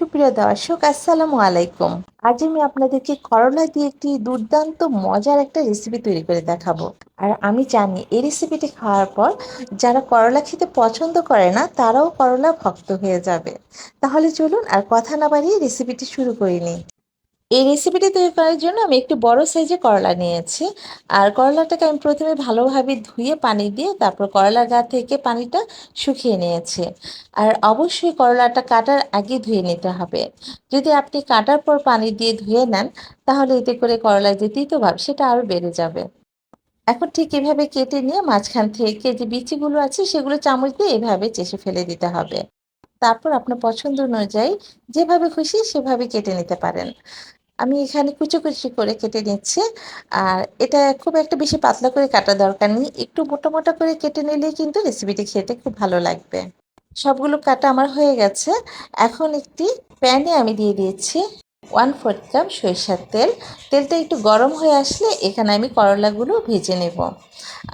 সুপ্রিয় দর্শক, আসসালামু আলাইকুম। আজ আমি আপনাদেরকে করলা দিয়ে একটি দুর্দান্ত, মজার একটা রেসিপি তৈরি করে দেখাবো। আর আমি জানি এই রেসিপিটি খাওয়ার পর যারা করলা খেতে পছন্দ করে না, তারাও করলা ভক্ত হয়ে যাবে। তাহলে চলুন আর কথা না বাড়িয়ে রেসিপিটি শুরু করে নিই। এই রেসিপিটি তৈরি করার জন্য আমি একটু বড় সাইজে করলা নিয়েছি। আর করলাটাকে আমি প্রথমে ভালোভাবে ধুয়ে পানি দিয়ে তারপর করলার গা থেকে পানিটা শুকিয়ে নিয়েছি। আর অবশ্যই করলাটা কাটার আগে ধুয়ে নিতে হবে। যদি আপনি কাটার পর পানি দিয়ে ধুয়ে নেন, তাহলে এতে করে করলার যে তিতভাব সেটা আরও বেড়ে যাবে। এখন ঠিক এভাবে কেটে নিয়ে মাঝখান থেকে যে বিচিগুলো আছে, সেগুলো চামচ দিয়ে এভাবে চেষে ফেলে দিতে হবে। তারপর আপনার পছন্দ অনুযায়ী যেভাবে খুশি সেভাবে কেটে নিতে পারেন। আমি এখানে কুচি কুচি করে কেটে নিচ্ছি। আর এটা খুব একটা বেশি পাতলা করে কাটা দরকার নেই। একটু মোটা মোটা করে কেটে নিলেই কিন্তু রেসিপিটি খেতে খুব ভালো লাগবে। সবগুলো কাটা আমার হয়ে গেছে। এখন একটি প্যানে আমি দিয়ে দিয়েছি ওয়ান ফোর্থ কাপ সরিষার তেল। তেলটা একটু গরম হয়ে আসলে এখানে আমি করলাগুলো ভেজে নেব।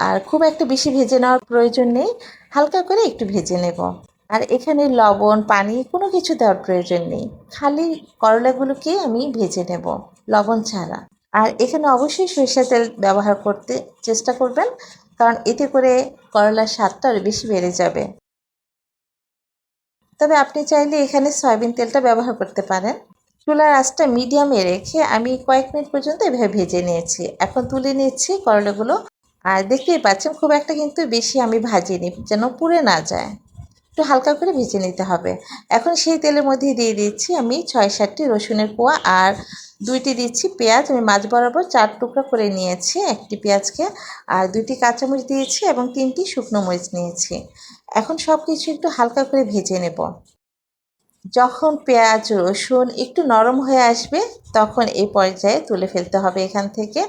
আর খুব একটা বেশি ভেজে নেওয়ার প্রয়োজন নেই। হালকা করে একটু ভেজে নেব। আর এখানে লবণ, পানি, কোনো কিছু দেওয়ার প্রয়োজন নেই। খালি করলাগুলোকে আমি ভেজে নেব, লবণ ছাড়া। আর এখানে অবশ্যই সরিষা তেল ব্যবহার করতে চেষ্টা করবেন, কারণ এতে করে করলার স্বাদটা আরও বেশি বেড়ে যাবে। তবে আপনি চাইলে এখানে সয়াবিন তেলটা ব্যবহার করতে পারেন। চুলার আঁচটা মিডিয়ামে রেখে আমি কয়েক মিনিট পর্যন্ত এভাবে ভেজে নিয়েছি। এখন তুলে নিচ্ছি করলাগুলো। আর দেখতেই পাচ্ছেন, খুব একটা কিন্তু বেশি আমি ভাজিনি, যেন পুড়ে না যায়। একটু হালকা করে ভেজে নিতে হবে। এখন সেই তেলের মধ্যে দিয়ে দিচ্ছি আমি ছয় সাতটি রসুনের কোয়া আর দুইটি দিচ্ছি পেঁয়াজ। আমি মাছ বরাবর চার টুকরো করে নিয়েছি একটি পেঁয়াজকে আর দুইটি কাঁচামরিচ দিয়েছি এবং তিনটি শুকনো মরিচ নিয়েছি। এখন সব কিছু একটু হালকা করে ভেজে নেব। যখন পেঁয়াজ, রসুন একটু নরম হয়ে আসবে, তখন এই পর্যায়ে তুলে ফেলতে হবে এখান থেকে।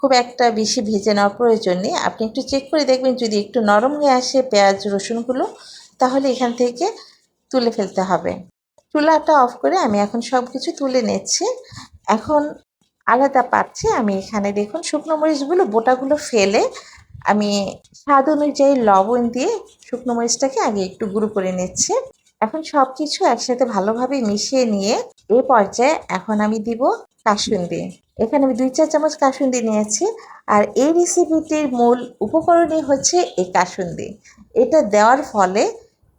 খুব একটা বেশি ভেজে নেওয়ার প্রয়োজন নেই। আপনি একটু চেক করে দেখবেন যদি একটু নরম হয়ে আসে পেঁয়াজ, রসুনগুলো তাহলে এখান থেকে তুলে ফেলতে হবে। চুলাটা অফ করে আমি এখন সব কিছু তুলে নিচ্ছি। এখন আলাদা পাচ্ছি আমি এখানে দেখুন শুকনো মরিচগুলো, বোটাগুলো ফেলে আমি স্বাদ অনুযায়ী লবণ দিয়ে শুকনো মরিচটাকে আগে একটু গুঁড়ো করে নিচ্ছি। এখন সব কিছু একসাথে ভালোভাবে মিশিয়ে নিয়ে এ পর্যায়ে এখন আমি দিব কাসুন্দি। এখানে আমি দুই চার চামচ কাসুন্দি নিয়েছি আর এই রেসিপিটির মূল উপকরণই হচ্ছে এই কাসুন্দি। এটা দেওয়ার ফলে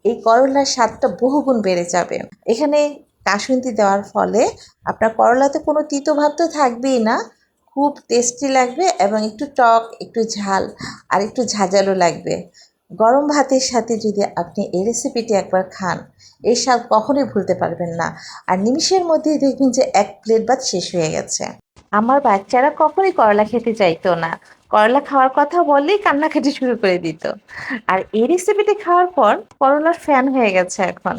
এই করলার স্বাদটা বহুগুণ বেড়ে যাবে। এখানে কাসুন্দি দেওয়ার ফলে আপনার করলাতে কোনো তিতো ভাব তো থাকবেই না। খুব টেস্টি লাগবে এবং একটু টক, একটু ঝাল আর একটু ঝাঁঝালো লাগবে। গরম ভাতের সাথে যদি আপনি এই রেসিপিটি একবার খান, এই স্বাদ কখনোই ভুলতে পারবেন না। আর নিমিষের মধ্যেই দেখবেন যে এক প্লেট ভাত শেষ হয়ে গেছে। আমার বাচ্চারা কখনোই করলা খেতে চাইতো না। করলা খাওয়ার কথা বললেই কান্নাকাটি শুরু করে দিত। আর এই রেসিপিটি খাওয়ার পর করলার ফ্যান হয়ে গেছে এখন।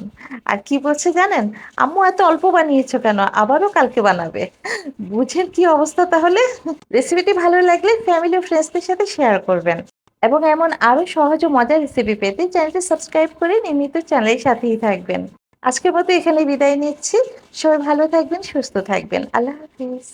আর কি বলছে জানেন? আম্মু এত অল্প বানিয়েছো কেন? আবারও কালকে বানাবে। বুঝেন কি অবস্থা তাহলে? রেসিপিটি ভালো লাগলে ফ্যামিলি ও ফ্রেন্ডসদের সাথে শেয়ার করবেন। এবং এমন আরও সহজ ও মজার রেসিপি পেতে চ্যানেলটি সাবস্ক্রাইব করে নিয়মিত চ্যানেলের সাথেই থাকবেন। আজকের মতো এখানে বিদায় নিচ্ছি। সবাই ভালো থাকবেন, সুস্থ থাকবেন। আল্লাহ হাফিজ।